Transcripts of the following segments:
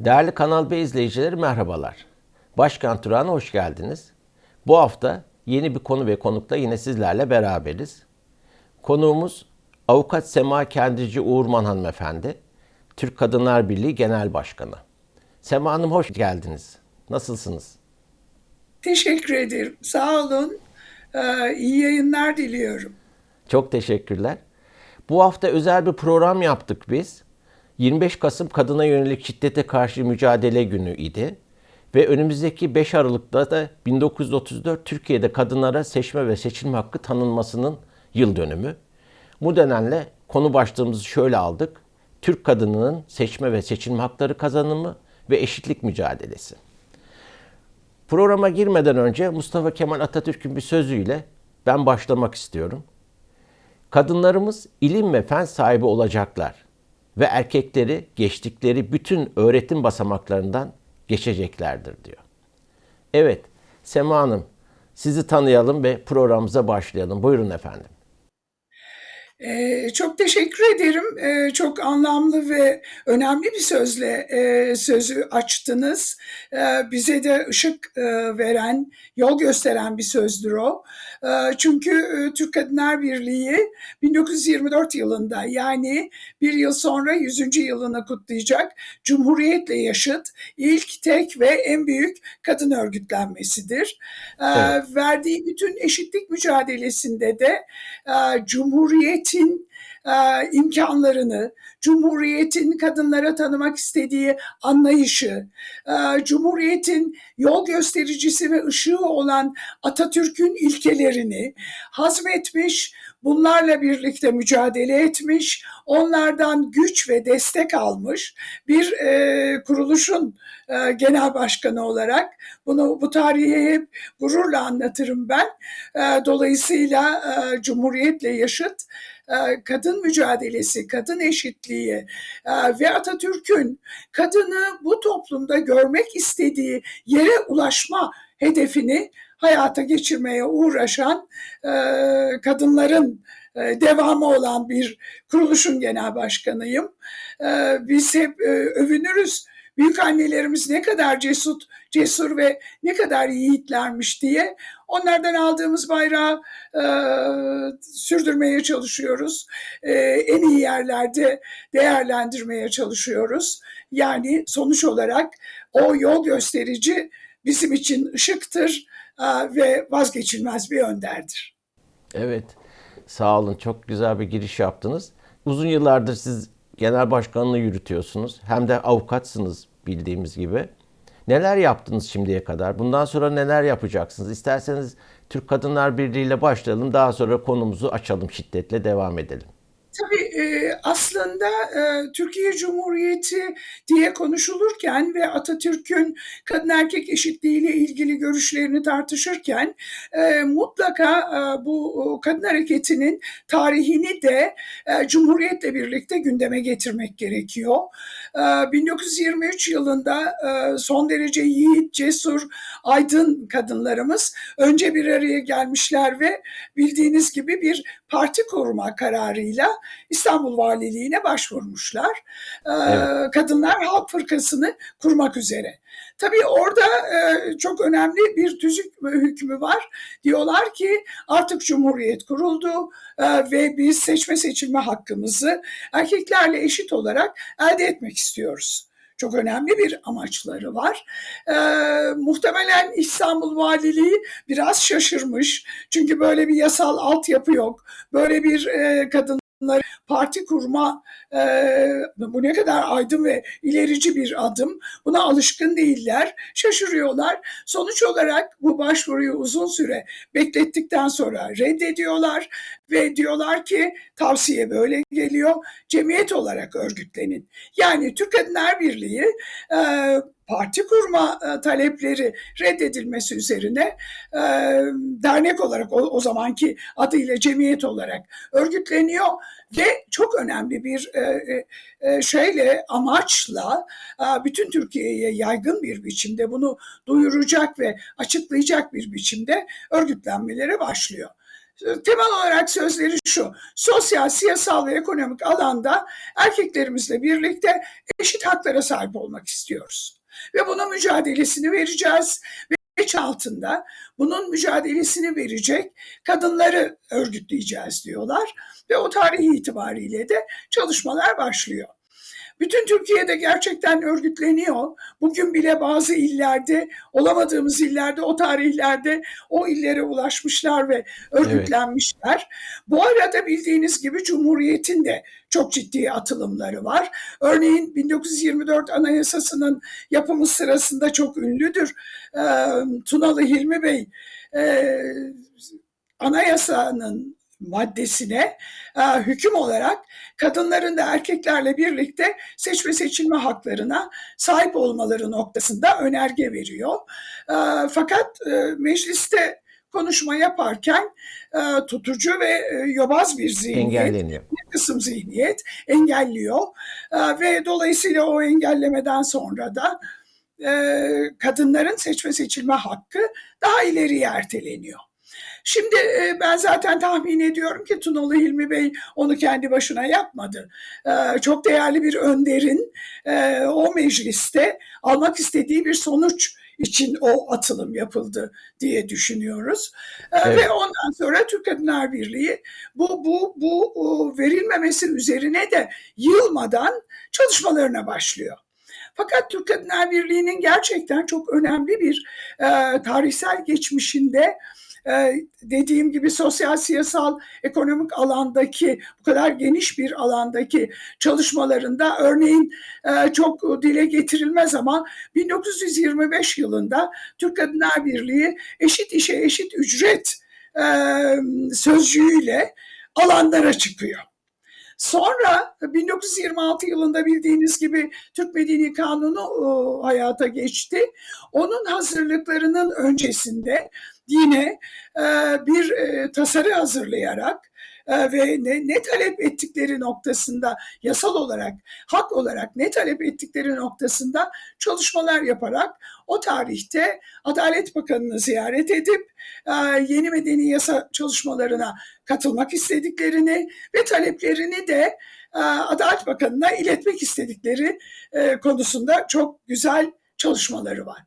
Değerli Kanal B izleyicileri merhabalar. Başkan Turan'a hoş geldiniz. Bu hafta yeni bir konu ve konukla yine sizlerle beraberiz. Konuğumuz Avukat Sema Kendici Uğurman hanımefendi, Türk Kadınlar Birliği Genel Başkanı. Sema Hanım hoş geldiniz. Nasılsınız? Teşekkür ederim. Sağ olun. Ee, iyi yayınlar diliyorum. Çok teşekkürler. Bu hafta özel bir program yaptık biz. 25 Kasım Kadına Yönelik Şiddete Karşı Mücadele Günü idi. Ve önümüzdeki 5 Aralık'ta da 1934 Türkiye'de kadınlara seçme ve seçilme hakkı tanınmasının yıl dönümü. Bu nedenle konu başlığımızı şöyle aldık. Türk kadınının seçme ve seçilme hakları kazanımı ve eşitlik mücadelesi. Programa girmeden önce Mustafa Kemal Atatürk'ün bir sözüyle ben başlamak istiyorum. Kadınlarımız ilim ve fen sahibi olacaklar ve erkekleri geçtikleri bütün öğretim basamaklarından geçeceklerdir diyor. Evet, Sema Hanım sizi tanıyalım ve programımıza başlayalım. Buyurun efendim. Ee, çok teşekkür ederim. Ee, çok anlamlı ve önemli bir sözle e, sözü açtınız. Ee, bize de ışık e, veren, yol gösteren bir sözdür o. Ee, çünkü e, Türk Kadınlar Birliği 1924 yılında yani bir yıl sonra 100. yılını kutlayacak Cumhuriyetle yaşıt ilk, tek ve en büyük kadın örgütlenmesidir. Evet. Verdiği bütün eşitlik mücadelesinde de e, Cumhuriyet Cumhuriyet'in e, imkanlarını, Cumhuriyet'in kadınlara tanımak istediği anlayışı, e, Cumhuriyet'in yol göstericisi ve ışığı olan Atatürk'ün ilkelerini hazmetmiş, bunlarla birlikte mücadele etmiş, onlardan güç ve destek almış bir e, kuruluşun e, genel başkanı olarak bunu bu tarihi hep gururla anlatırım ben. E, dolayısıyla e, Cumhuriyet'le yaşıt kadın mücadelesi, kadın eşitliği e, ve Atatürk'ün kadını bu toplumda görmek istediği yere ulaşma hedefini hayata geçirmeye uğraşan e, kadınların e, devamı olan bir kuruluşun genel başkanıyım. E, Biz hep e, övünürüz büyük annelerimiz ne kadar cesur, cesur ve ne kadar yiğitlermiş diye onlardan aldığımız bayrağı e, sürdürmeye çalışıyoruz. E, en iyi yerlerde değerlendirmeye çalışıyoruz. Yani sonuç olarak o yol gösterici bizim için ışıktır e, ve vazgeçilmez bir önderdir. Evet, sağ olun. Çok güzel bir giriş yaptınız. Uzun yıllardır siz genel başkanlığı yürütüyorsunuz. Hem de avukatsınız bildiğimiz gibi. Neler yaptınız şimdiye kadar? Bundan sonra neler yapacaksınız? İsterseniz Türk Kadınlar Birliği ile başlayalım. Daha sonra konumuzu açalım, şiddetle devam edelim. E, aslında e, Türkiye Cumhuriyeti diye konuşulurken ve Atatürk'ün kadın erkek eşitliğiyle ilgili görüşlerini tartışırken e, mutlaka e, bu kadın hareketinin tarihini de e, Cumhuriyet'le birlikte gündeme getirmek gerekiyor. E, 1923 yılında e, son derece yiğit, cesur, aydın kadınlarımız önce bir araya gelmişler ve bildiğiniz gibi bir parti kurma kararıyla İstanbul Valiliğine başvurmuşlar. Ee, Evet. Kadınlar Halk Fırkası'nı kurmak üzere. Tabii orada e, çok önemli bir tüzük hükmü var. Diyorlar ki artık Cumhuriyet kuruldu e, ve biz seçme seçilme hakkımızı erkeklerle eşit olarak elde etmek istiyoruz. Çok önemli bir amaçları var. Ee, muhtemelen İstanbul Valiliği biraz şaşırmış. Çünkü böyle bir yasal altyapı yok. Böyle bir e, kadınlar parti kurma e, bu ne kadar aydın ve ilerici bir adım. Buna alışkın değiller, şaşırıyorlar. Sonuç olarak bu başvuruyu uzun süre beklettikten sonra reddediyorlar ve diyorlar ki tavsiye böyle geliyor. Cemiyet olarak örgütlenin. Yani Türk Kadınlar Birliği e, parti kurma e, talepleri reddedilmesi üzerine e, dernek olarak o, o zamanki adıyla cemiyet olarak örgütleniyor ve çok önemli bir e, e, e, şeyle amaçla e, bütün Türkiye'ye yaygın bir biçimde bunu duyuracak ve açıklayacak bir biçimde örgütlenmelere başlıyor. Temel olarak sözleri şu, sosyal, siyasal ve ekonomik alanda erkeklerimizle birlikte eşit haklara sahip olmak istiyoruz. Ve bunun mücadelesini vereceğiz ve altında bunun mücadelesini verecek kadınları örgütleyeceğiz diyorlar ve o tarih itibariyle de çalışmalar başlıyor. Bütün Türkiye'de gerçekten örgütleniyor. Bugün bile bazı illerde, olamadığımız illerde, o tarihlerde o illere ulaşmışlar ve örgütlenmişler. Evet. Bu arada bildiğiniz gibi Cumhuriyet'in de çok ciddi atılımları var. Örneğin 1924 Anayasası'nın yapımı sırasında çok ünlüdür. Tunalı Hilmi Bey anayasanın maddesine e, hüküm olarak kadınların da erkeklerle birlikte seçme seçilme haklarına sahip olmaları noktasında önerge veriyor. E, fakat e, mecliste konuşma yaparken e, tutucu ve e, yobaz bir zihniyet, bir kısım zihniyet engelliyor e, ve dolayısıyla o engellemeden sonra da e, kadınların seçme seçilme hakkı daha ileriye erteleniyor. Şimdi e, ben zaten tahmin ediyorum ki Tunalı Hilmi Bey onu kendi başına yapmadı. E, çok değerli bir önderin e, o mecliste almak istediği bir sonuç için o atılım yapıldı diye düşünüyoruz. Evet. Ve ondan sonra Türk Kadınlar Birliği bu bu bu verilmemesi üzerine de yılmadan çalışmalarına başlıyor. Fakat Türk Kadınlar Birliği'nin gerçekten çok önemli bir e, tarihsel geçmişinde ee, dediğim gibi sosyal, siyasal, ekonomik alandaki bu kadar geniş bir alandaki çalışmalarında örneğin e, çok dile getirilmez ama 1925 yılında Türk Kadınlar Birliği eşit işe eşit ücret e, sözcüğüyle alanlara çıkıyor. Sonra 1926 yılında bildiğiniz gibi Türk Medeni Kanunu e, hayata geçti. Onun hazırlıklarının öncesinde yine e, bir e, tasarı hazırlayarak e, ve ne, ne talep ettikleri noktasında yasal olarak, hak olarak ne talep ettikleri noktasında çalışmalar yaparak o tarihte Adalet Bakanı'nı ziyaret edip yeni medeni yasa çalışmalarına katılmak istediklerini ve taleplerini de Adalet Bakanı'na iletmek istedikleri konusunda çok güzel çalışmaları var.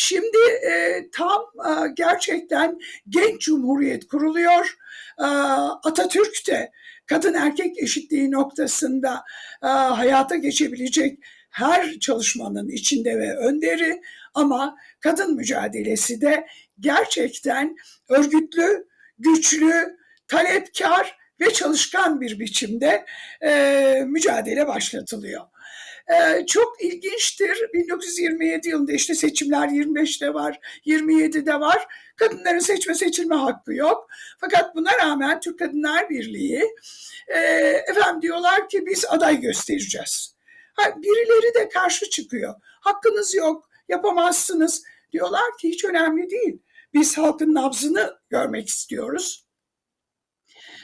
Şimdi e, tam e, gerçekten genç cumhuriyet kuruluyor. E, Atatürk de kadın erkek eşitliği noktasında e, hayata geçebilecek her çalışmanın içinde ve önderi ama kadın mücadelesi de gerçekten örgütlü, güçlü, talepkar ve çalışkan bir biçimde e, mücadele başlatılıyor. Ee, çok ilginçtir. 1927 yılında işte seçimler 25'te var, 27'de var. Kadınların seçme seçilme hakkı yok. Fakat buna rağmen Türk Kadınlar Birliği e, efendim diyorlar ki biz aday göstereceğiz. Ha, birileri de karşı çıkıyor. Hakkınız yok, yapamazsınız. Diyorlar ki hiç önemli değil. Biz halkın nabzını görmek istiyoruz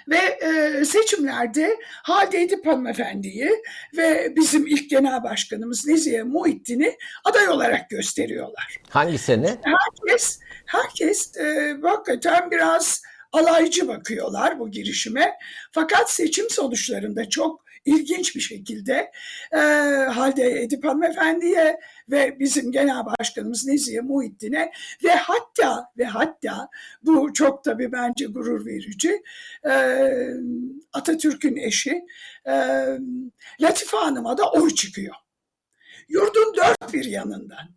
ve e, seçimlerde Halide Edip hanımefendiyi ve bizim ilk genel başkanımız Nezihe Muhittin'i aday olarak gösteriyorlar. Hangi sene? Herkes, herkes e, hakikaten biraz alaycı bakıyorlar bu girişime. Fakat seçim sonuçlarında çok ilginç bir şekilde e, Halde Edip Hanımefendi'ye ve bizim genel başkanımız Nezihe Muhittin'e ve hatta ve hatta bu çok tabii bence gurur verici e, Atatürk'ün eşi e, Latife Hanım'a da oy çıkıyor. Yurdun dört bir yanından.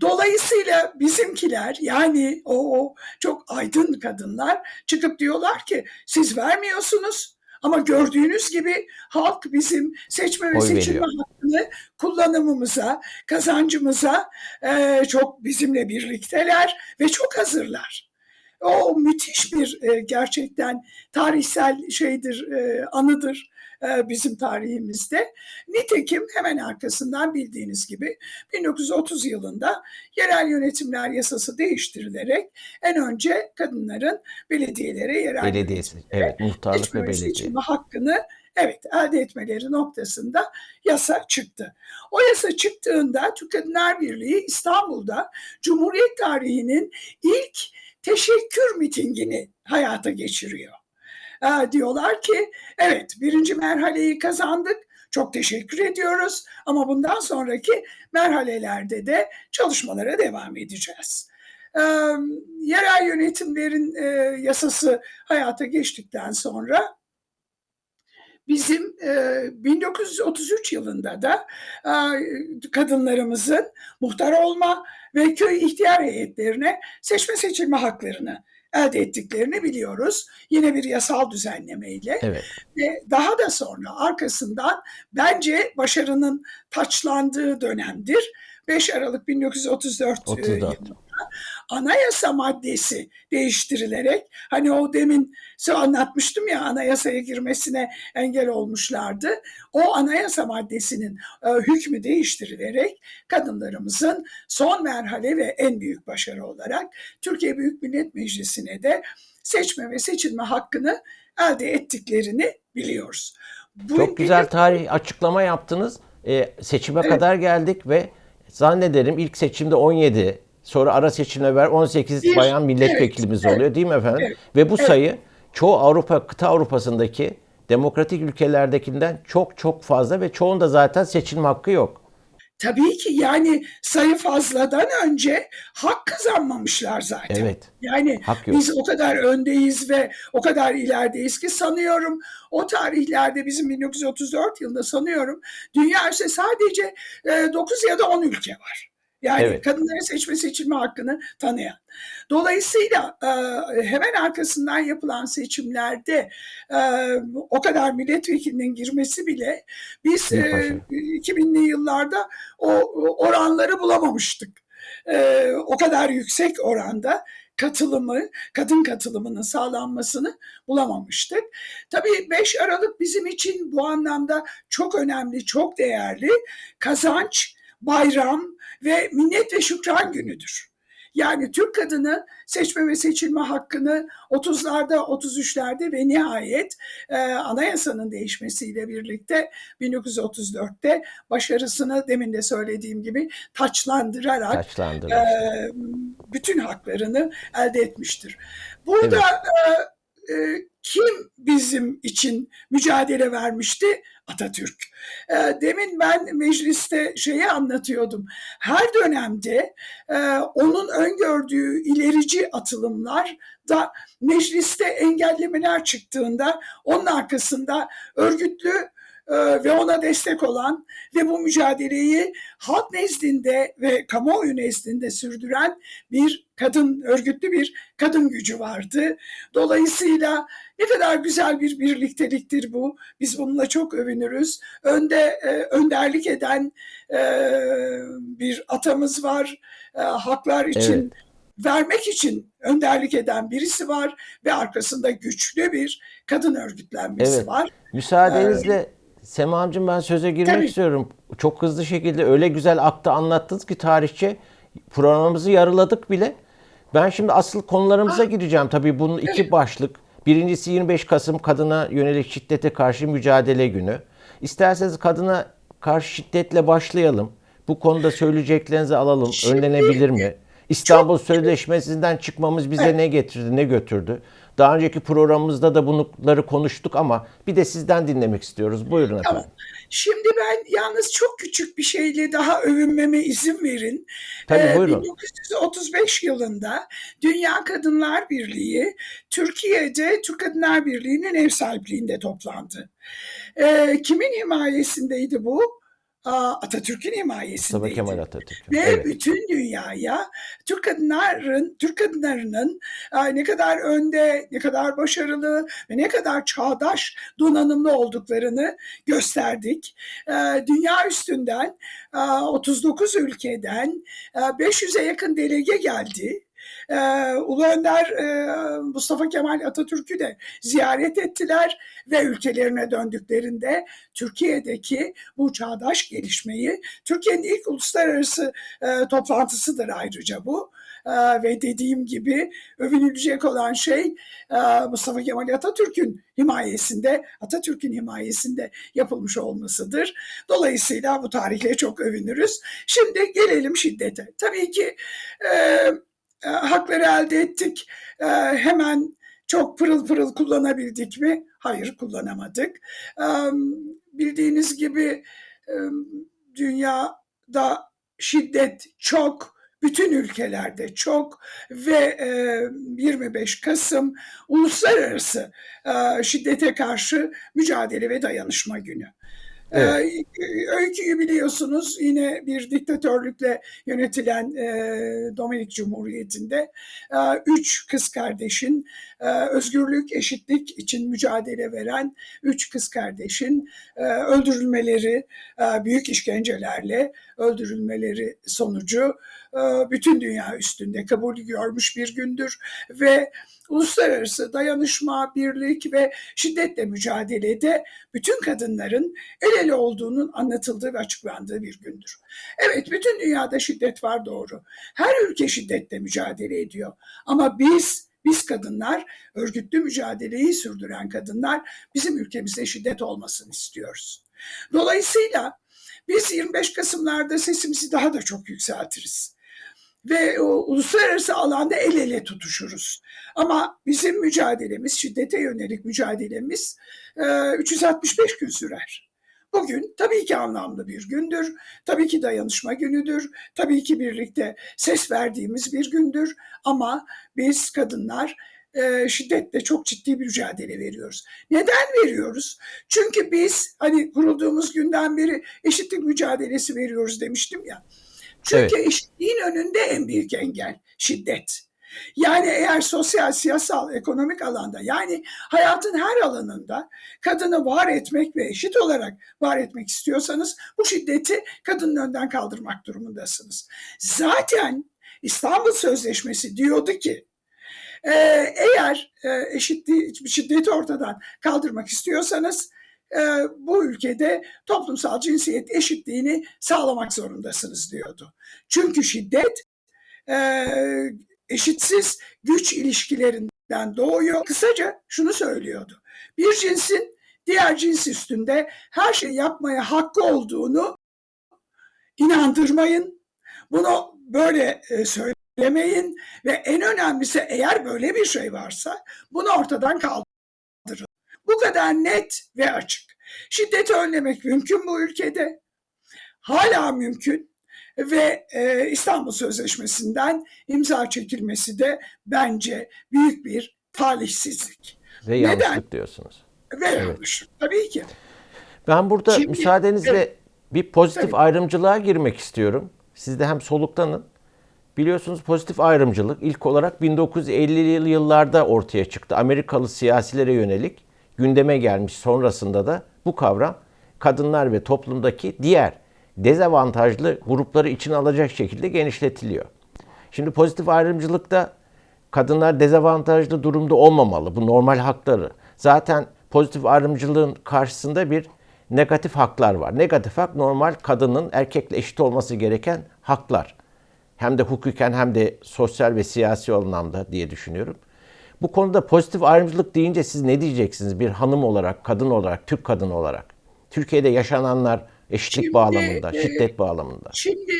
Dolayısıyla bizimkiler yani o, o çok aydın kadınlar çıkıp diyorlar ki siz vermiyorsunuz ama gördüğünüz gibi halk bizim seçme ve Oy seçilme veriyor. hakkını kullanımımıza, kazancımıza e, çok bizimle birlikteler ve çok hazırlar. O müthiş bir e, gerçekten tarihsel şeydir, e, anıdır bizim tarihimizde. Nitekim hemen arkasından bildiğiniz gibi 1930 yılında yerel yönetimler yasası değiştirilerek en önce kadınların belediyelere yerel Belediyesi, evet muhtarlık ve belediye. hakkını evet elde etmeleri noktasında yasa çıktı. O yasa çıktığında Türk Kadınlar Birliği İstanbul'da Cumhuriyet tarihinin ilk teşekkür mitingini hayata geçiriyor. E, diyorlar ki evet birinci merhaleyi kazandık. Çok teşekkür ediyoruz ama bundan sonraki merhalelerde de çalışmalara devam edeceğiz. Ee, yerel yönetimlerin e, yasası hayata geçtikten sonra bizim e, 1933 yılında da e, kadınlarımızın muhtar olma ve köy ihtiyar heyetlerine seçme seçilme haklarını elde ettiklerini biliyoruz. Yine bir yasal düzenlemeyle Evet. ve daha da sonra arkasından bence başarının taçlandığı dönemdir. 5 Aralık 1934 e, 34. yılında anayasa maddesi değiştirilerek hani o demin size anlatmıştım ya anayasaya girmesine engel olmuşlardı. O anayasa maddesinin e, hükmü değiştirilerek kadınlarımızın son merhale ve en büyük başarı olarak Türkiye Büyük Millet Meclisi'ne de seçme ve seçilme hakkını elde ettiklerini biliyoruz. Bu Çok güzel tarih açıklama yaptınız. Ee, seçime Evet. kadar geldik ve zannederim ilk seçimde 17, sonra ara seçimle ver 18 Bir- bayan milletvekilimiz evet, oluyor değil mi efendim? evet, Ve bu evet. sayı çoğu Avrupa, kıta Avrupa'sındaki demokratik ülkelerdekinden çok çok fazla ve çoğunda zaten seçilme hakkı yok. Tabii ki yani sayı fazladan önce hak kazanmamışlar zaten. Evet. Yani Hak yok. biz o kadar öndeyiz ve o kadar ilerideyiz ki sanıyorum o tarihlerde bizim 1934 yılında sanıyorum dünya üstü sadece e, 9 ya da 10 ülke var. Yani Evet. kadınların seçme seçilme hakkını tanıyan. Dolayısıyla e, hemen arkasından yapılan seçimlerde e, o kadar milletvekilinin girmesi bile biz Büyük e, başarı. 2000'li yıllarda o oranları bulamamıştık. O kadar yüksek oranda katılımı, kadın katılımının sağlanmasını bulamamıştık. Tabii 5 Aralık bizim için bu anlamda çok önemli, çok değerli. Kazanç, bayram ve minnet ve şükran günüdür. Yani Türk kadını seçme ve seçilme hakkını 30'larda, 33'lerde ve nihayet e, anayasanın değişmesiyle birlikte 1934'te başarısını demin de söylediğim gibi taçlandırarak e, bütün haklarını elde etmiştir. Burada e, e, kim bizim için mücadele vermişti? Atatürk. E, demin ben mecliste şeyi anlatıyordum. Her dönemde e, onun öngördüğü ilerici atılımlar da mecliste engellemeler çıktığında onun arkasında örgütlü e, ve ona destek olan ve bu mücadeleyi halk nezdinde ve kamuoyu nezdinde sürdüren bir kadın, örgütlü bir kadın gücü vardı. Dolayısıyla ne kadar güzel bir birlikteliktir bu. Biz bununla çok övünürüz. Önde e, önderlik eden e, bir atamız var. E, haklar için Evet. vermek için önderlik eden birisi var ve arkasında güçlü bir kadın örgütlenmesi Evet. var. Müsaadenizle Sema'cığım ben söze girmek Tabii. istiyorum. Çok hızlı şekilde öyle güzel akta anlattınız ki tarihçe programımızı yarıladık bile. Ben şimdi asıl konularımıza gireceğim. Tabii bunun iki başlık. Birincisi 25 Kasım Kadına Yönelik Şiddete Karşı Mücadele Günü. İsterseniz kadına karşı şiddetle başlayalım. Bu konuda söyleyeceklerinizi alalım. Önlenebilir mi? İstanbul Sözleşmesi'nden çıkmamız bize ne getirdi, ne götürdü? Daha önceki programımızda da bunları konuştuk ama bir de sizden dinlemek istiyoruz. Buyurun efendim. Tamam. Şimdi ben yalnız çok küçük bir şeyle daha övünmeme izin verin. Tabii, Ee, buyurun. 1935 yılında Dünya Kadınlar Birliği Türkiye'de Türk Kadınlar Birliği'nin ev sahipliğinde toplandı. Ee, kimin himayesindeydi bu? Atatürk'ün Mustafa himayesindeydi. Kemal Atatürk. Ve Evet. bütün dünyaya Türk kadınların, Türk kadınlarının ne kadar önde, ne kadar başarılı ve ne kadar çağdaş, donanımlı olduklarını gösterdik. E, Dünya üstünden e, 39 ülkeden e, 500'e yakın delege geldi. Ee, Ulu Önder e, Mustafa Kemal Atatürk'ü de ziyaret ettiler ve ülkelerine döndüklerinde Türkiye'deki bu çağdaş gelişmeyi Türkiye'nin ilk uluslararası e, toplantısıdır ayrıca bu. E, ve dediğim gibi övünülecek olan şey e, Mustafa Kemal Atatürk'ün himayesinde, Atatürk'ün himayesinde yapılmış olmasıdır. Dolayısıyla bu tarihle çok övünürüz. Şimdi gelelim şiddete. Tabii ki e, e, hakları elde ettik. E, hemen çok pırıl pırıl kullanabildik mi? Hayır kullanamadık. Bildiğiniz gibi dünyada şiddet çok, bütün ülkelerde çok ve 25 Kasım Uluslararası Şiddete Karşı Mücadele ve Dayanışma Günü. Evet. Öyküyü biliyorsunuz yine bir diktatörlükle yönetilen Dominik Cumhuriyeti'nde üç kız kardeşin özgürlük, eşitlik için mücadele veren üç kız kardeşin öldürülmeleri, büyük işkencelerle öldürülmeleri sonucu bütün dünya üstünde kabul görmüş bir gündür ve uluslararası dayanışma, birlik ve şiddetle mücadelede bütün kadınların el ele olduğunun anlatıldığı ve açıklandığı bir gündür. Evet bütün dünyada şiddet var doğru. Her ülke şiddetle mücadele ediyor. Ama biz biz kadınlar, örgütlü mücadeleyi sürdüren kadınlar bizim ülkemizde şiddet olmasını istiyoruz. Dolayısıyla biz 25 Kasım'larda sesimizi daha da çok yükseltiriz ve o, uluslararası alanda el ele tutuşuruz. Ama bizim mücadelemiz, şiddete yönelik mücadelemiz e, 365 gün sürer. Bugün tabii ki anlamlı bir gündür, tabii ki dayanışma günüdür, tabii ki birlikte ses verdiğimiz bir gündür ama biz kadınlar e, şiddetle çok ciddi bir mücadele veriyoruz. Neden veriyoruz? Çünkü biz hani kurulduğumuz günden beri eşitlik mücadelesi veriyoruz demiştim ya. Çünkü evet. eşitliğin önünde en büyük engel şiddet. Yani eğer sosyal, siyasal, ekonomik alanda yani hayatın her alanında kadını var etmek ve eşit olarak var etmek istiyorsanız bu şiddeti kadının önden kaldırmak durumundasınız. Zaten İstanbul Sözleşmesi diyordu ki eğer eşitliği, şiddeti ortadan kaldırmak istiyorsanız bu ülkede toplumsal cinsiyet eşitliğini sağlamak zorundasınız diyordu. Çünkü şiddet eşitsiz güç ilişkilerinden doğuyor. Kısaca şunu söylüyordu. Bir cinsin diğer cins üstünde her şey yapmaya hakkı olduğunu inandırmayın. Bunu böyle söylemeyin ve en önemlisi eğer böyle bir şey varsa bunu ortadan kaldırın. Bu kadar net ve açık. Şiddeti önlemek mümkün bu ülkede. Hala mümkün ve e, İstanbul Sözleşmesi'nden imza çekilmesi de bence büyük bir talihsizlik. Ve yanlışlık Neden? diyorsunuz. Ve evet. yanlışlık tabii ki. Ben burada Şimdi, müsaadenizle evet. bir pozitif tabii. ayrımcılığa girmek istiyorum. Siz de hem soluktanın. Biliyorsunuz pozitif ayrımcılık ilk olarak 1950'li yıllarda ortaya çıktı. Amerikalı siyasilere yönelik gündeme gelmiş sonrasında da bu kavram kadınlar ve toplumdaki diğer dezavantajlı grupları içine alacak şekilde genişletiliyor. Şimdi pozitif ayrımcılıkta kadınlar dezavantajlı durumda olmamalı. Bu normal hakları. Zaten pozitif ayrımcılığın karşısında bir negatif haklar var. Negatif hak normal kadının erkekle eşit olması gereken haklar. Hem de hukuken hem de sosyal ve siyasi anlamda diye düşünüyorum. Bu konuda pozitif ayrımcılık deyince siz ne diyeceksiniz bir hanım olarak, kadın olarak, Türk kadını olarak? Türkiye'de yaşananlar eşitlik şimdi, bağlamında, e, şiddet bağlamında. Şimdi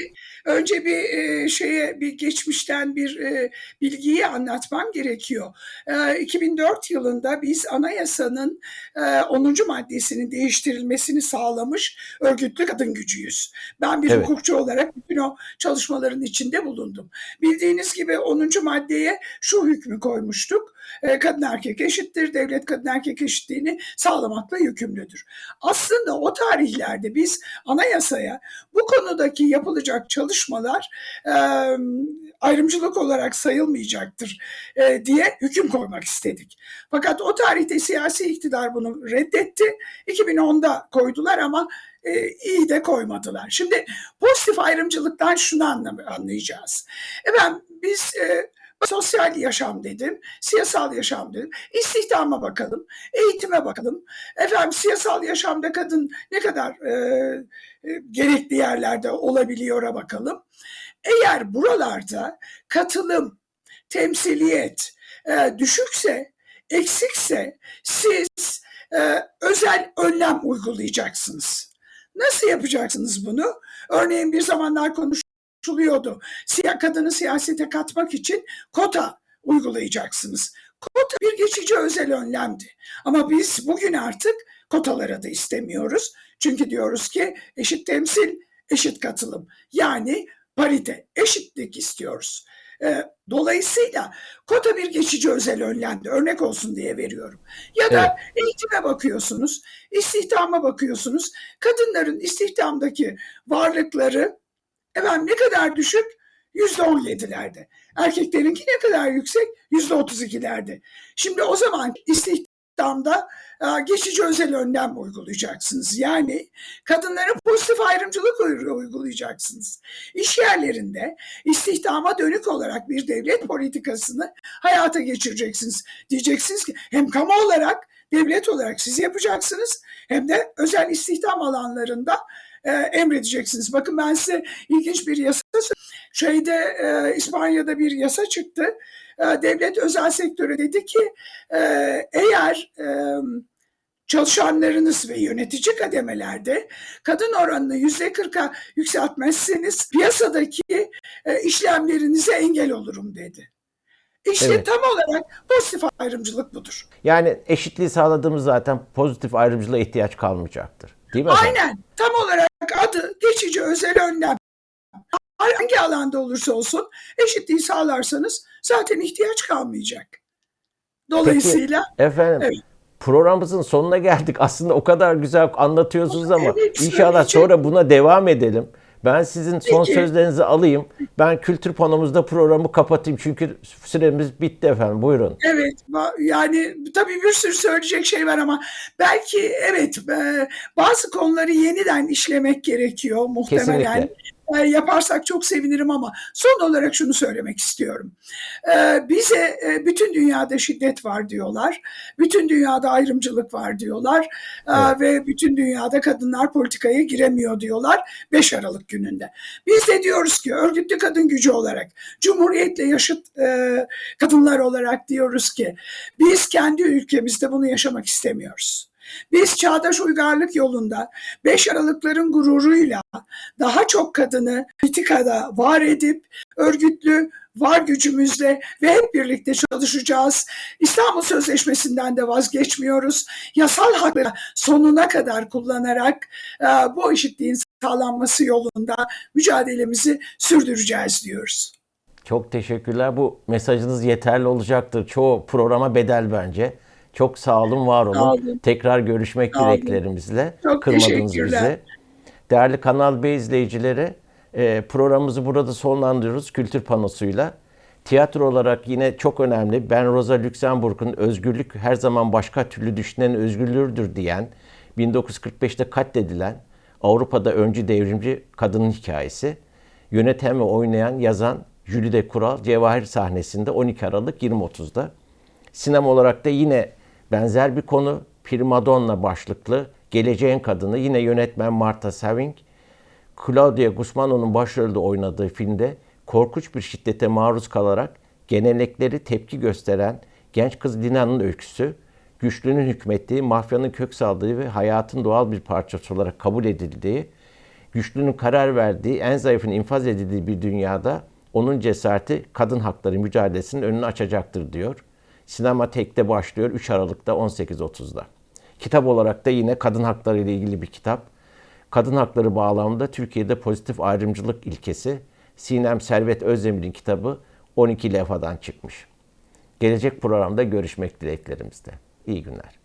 önce bir e, şeye bir geçmişten bir e, bilgiyi anlatmam gerekiyor. E, 2004 yılında biz anayasanın e, 10. maddesinin değiştirilmesini sağlamış örgütlü kadın gücüyüz. Ben bir evet. hukukçu olarak bütün o çalışmaların içinde bulundum. Bildiğiniz gibi 10. maddeye şu hükmü koymuştuk. E, kadın erkek eşittir. Devlet kadın erkek eşitliğini sağlamakla yükümlüdür. Aslında o tarihlerde biz anayasaya bu konudaki yapılacak çalışmalar ayrımcılık olarak sayılmayacaktır e, diye hüküm koymak istedik. Fakat o tarihte siyasi iktidar bunu reddetti. 2010'da koydular ama e, iyi de koymadılar. Şimdi pozitif ayrımcılıktan şunu anlayacağız. Efendim biz e, sosyal yaşam dedim, siyasal yaşam dedim. İstihdama bakalım, eğitime bakalım. Efendim siyasal yaşamda kadın ne kadar e, e, gerekli yerlerde olabiliyor'a bakalım. Eğer buralarda katılım, temsiliyet e, düşükse, eksikse siz e, özel önlem uygulayacaksınız. Nasıl yapacaksınız bunu? Örneğin bir zamanlar konuş konuşuluyordu. Siyah kadını siyasete katmak için kota uygulayacaksınız. kota bir geçici özel önlemdi. Ama biz bugün artık kotalara da istemiyoruz. Çünkü diyoruz ki eşit temsil, eşit katılım. Yani parite, eşitlik istiyoruz. Ee, Dolayısıyla kota bir geçici özel önlemdi. Örnek olsun diye veriyorum. Ya da eğitime bakıyorsunuz, istihdama bakıyorsunuz. Kadınların istihdamdaki varlıkları efendim ne kadar düşük? Yüzde on yedilerde. Erkeklerinki ne kadar yüksek? Yüzde otuz ikilerde. Şimdi o zaman istihdamda e, geçici özel önlem uygulayacaksınız. Yani kadınlara pozitif ayrımcılık uygulayacaksınız. İş yerlerinde istihdama dönük olarak bir devlet politikasını hayata geçireceksiniz. Diyeceksiniz ki hem kamu olarak devlet olarak siz yapacaksınız hem de özel istihdam alanlarında e, emredeceksiniz. Bakın ben size ilginç bir yasa şeyde e, İspanya'da bir yasa çıktı. E, devlet özel sektörü dedi ki e, eğer e, çalışanlarınız ve yönetici kademelerde kadın oranını yüzde kırka yükseltmezseniz piyasadaki e, işlemlerinize engel olurum dedi. İşte Evet. tam olarak pozitif ayrımcılık budur. Yani eşitliği sağladığımız zaten pozitif ayrımcılığa ihtiyaç kalmayacaktır. Değil mi efendim? Aynen. Tam olarak adı geçici özel önlem. Hangi alanda olursa olsun eşitliği sağlarsanız zaten ihtiyaç kalmayacak. Dolayısıyla Efendim Evet. programımızın sonuna geldik. Aslında o kadar güzel anlatıyorsunuz ama Evet, inşallah sonra buna devam edelim. Ben sizin son Peki. sözlerinizi alayım. Ben kültür panomuzda programı kapatayım çünkü süremiz bitti efendim. Buyurun. evet yani tabii bir sürü söyleyecek şey var ama belki evet e, bazı konuları yeniden işlemek gerekiyor muhtemelen. Kesinlikle. E, yaparsak çok sevinirim ama son olarak şunu söylemek istiyorum. E, bize e, bütün dünyada şiddet var diyorlar. Bütün dünyada ayrımcılık var diyorlar. E, Evet. Ve bütün dünyada kadınlar politikaya giremiyor diyorlar 5 Aralık gününde. Biz de diyoruz ki örgütlü kadın gücü olarak, cumhuriyetle yaşıt e, kadınlar olarak diyoruz ki biz kendi ülkemizde bunu yaşamak istemiyoruz. Biz çağdaş uygarlık yolunda 5 Aralıkların gururuyla daha çok kadını politikada var edip örgütlü var gücümüzle ve hep birlikte çalışacağız. İstanbul Sözleşmesi'nden de vazgeçmiyoruz. Yasal hakları sonuna kadar kullanarak e, bu eşitliğin sağlanması yolunda mücadelemizi sürdüreceğiz diyoruz. Çok teşekkürler. Bu mesajınız yeterli olacaktır. Çoğu programa bedel bence. Çok sağ olun, var olun. Olun. Tekrar görüşmek Sağ dileklerimizle. Çok Kırmadınız bizi. Değerli Kanal B izleyicileri, e, programımızı burada sonlandırıyoruz kültür panosuyla. Tiyatro olarak yine çok önemli. Ben Rosa Luxemburg'un özgürlük her zaman başka türlü düşünen özgürlüğüdür diyen, 1945'te katledilen Avrupa'da öncü devrimci kadının hikayesi. Yöneten ve oynayan, yazan Jülide Kural Cevahir sahnesinde 12 Aralık 20.30'da. Sinema olarak da yine benzer bir konu Primadonna başlıklı Geleceğin Kadını yine yönetmen Marta Saving Claudia Guzmano'nun başrolde oynadığı filmde korkunç bir şiddete maruz kalarak gelenekleri tepki gösteren genç kız Lina'nın öyküsü, güçlünün hükmettiği, mafyanın kök saldığı ve hayatın doğal bir parçası olarak kabul edildiği, güçlünün karar verdiği, en zayıfın infaz edildiği bir dünyada onun cesareti kadın hakları mücadelesinin önünü açacaktır diyor. Sinema Tek'te başlıyor 3 Aralık'ta 18.30'da. Kitap olarak da yine kadın hakları ile ilgili bir kitap. Kadın hakları bağlamında Türkiye'de pozitif ayrımcılık ilkesi Sinem Servet Özdemir'in kitabı 12 levhadan çıkmış. Gelecek programda görüşmek dileklerimizde. İyi günler.